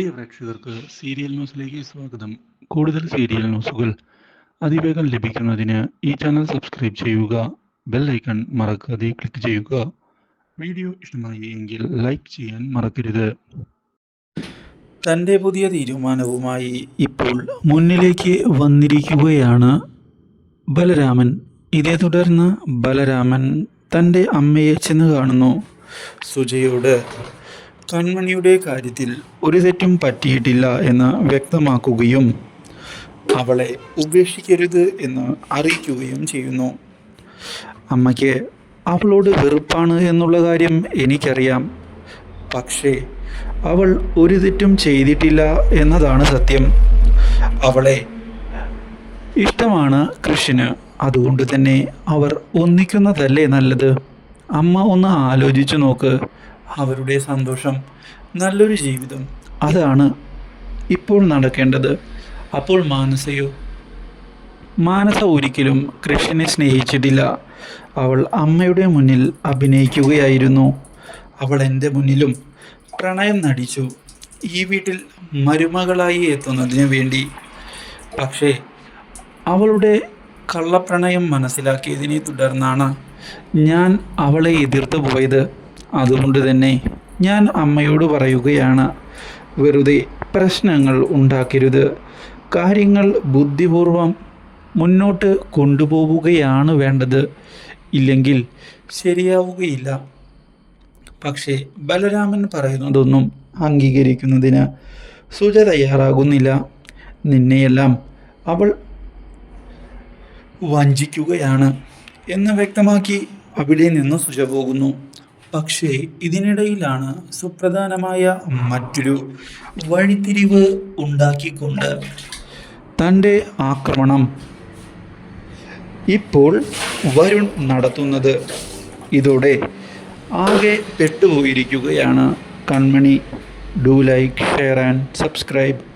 പ്രിയ പ്രേക്ഷകർക്ക് സീരിയൽ ന്യൂസിലേക്ക് സ്വാഗതം. കൂടുതൽ സീരിയൽ ന്യൂസുകൾ അതിവേഗം ലഭിക്കുന്നതിന് ഈ ചാനൽ സബ്സ്ക്രൈബ് ചെയ്യുക ബെൽ ഐക്കൺ മറക്കാതെ ക്ലിക്ക് ചെയ്യുക. വീഡിയോ ഇഷ്ടമായി എങ്കിൽ ലൈക്ക് ചെയ്യാൻ മറക്കരുത്. തന്റെ പുതിയ തീരുമാനവുമായി ഇപ്പോൾ മുന്നിലേക്ക് വന്നിരിക്കുകയാണ് ബലരാമൻ. ഇതേ തുടർന്ന് ബലരാമൻ തന്റെ അമ്മയെ ചെന്ന് കാണുന്നു. സുജയോട് കൺമണിയുടെ കാര്യത്തിൽ ഒരു തെറ്റും പറ്റിയിട്ടില്ല എന്ന് വ്യക്തമാക്കുകയും അവളെ ഉപേക്ഷിക്കരുത് എന്ന് അറിയിക്കുകയും ചെയ്യുന്നു. അമ്മയ്ക്ക് അവളോട് വെറുപ്പാണ് എന്നുള്ള കാര്യം എനിക്കറിയാം. പക്ഷേ അവൾ ഒരു തെറ്റും ചെയ്തിട്ടില്ല എന്നതാണ് സത്യം. അവളെ ഇഷ്ടമാണ് കൃഷിന് അതുകൊണ്ട് തന്നെ അവർ ഒന്നിക്കുന്നതല്ലേ നല്ലത്? അമ്മ ഒന്ന് ആലോചിച്ചു നോക്ക്. അവരുടെ സന്തോഷം നല്ലൊരു ജീവിതം. അതാണ് ഇപ്പോൾ നടക്കേണ്ടത്. അപ്പോൾ മാനസയോ? മാനസ ഒരിക്കലും കൃഷ്ണനെ സ്നേഹിച്ചിട്ടില്ല. അവൾ അമ്മയുടെ മുന്നിൽ അഭിനയിക്കുകയായിരുന്നു. അവൾ എന്റെ മുന്നിലും പ്രണയം നടിച്ചു. ഈ വീട്ടിൽ മരുമകളായി എത്തുന്നതിന് വേണ്ടി. പക്ഷേ അവളുടെ കള്ളപ്രണയം മനസ്സിലാക്കിയതിനെ തുടർന്നാണ് ഞാൻ അവളെ എതിർത്തു പോയത്. അതുകൊണ്ട് തന്നെ ഞാൻ അമ്മയോട് പറയുകയാണ് വെറുതെ പ്രശ്നങ്ങൾ ഉണ്ടാക്കരുത്. കാര്യങ്ങൾ ബുദ്ധിപൂർവം മുന്നോട്ട് കൊണ്ടുപോവുകയാണ് വേണ്ടത്. ഇല്ലെങ്കിൽ ശരിയാവുകയില്ല. പക്ഷേ ബലരാമൻ പറയുന്നതൊന്നും അംഗീകരിക്കുന്നതിന് സുജ തയ്യാറാകുന്നില്ല. നിന്നെയെല്ലാം അവൾ വഞ്ചിക്കുകയാണ് എന്ന് വ്യക്തമാക്കി അവിടെ നിന്ന് സുജ പോകുന്നു. പക്ഷേ ഇതിനിടയിലാണ് സുപ്രധാനമായ മറ്റൊരു വഴിത്തിരിവ് ഉണ്ടാക്കിക്കൊണ്ട് തന്റെ ആക്രമണം. ഇപ്പോൾ വരുൺ നടത്തുന്നത് ഇതോടെ ആകെ പെട്ടുപോയിരിക്കുകയാണ്. Kanmani do like share and subscribe.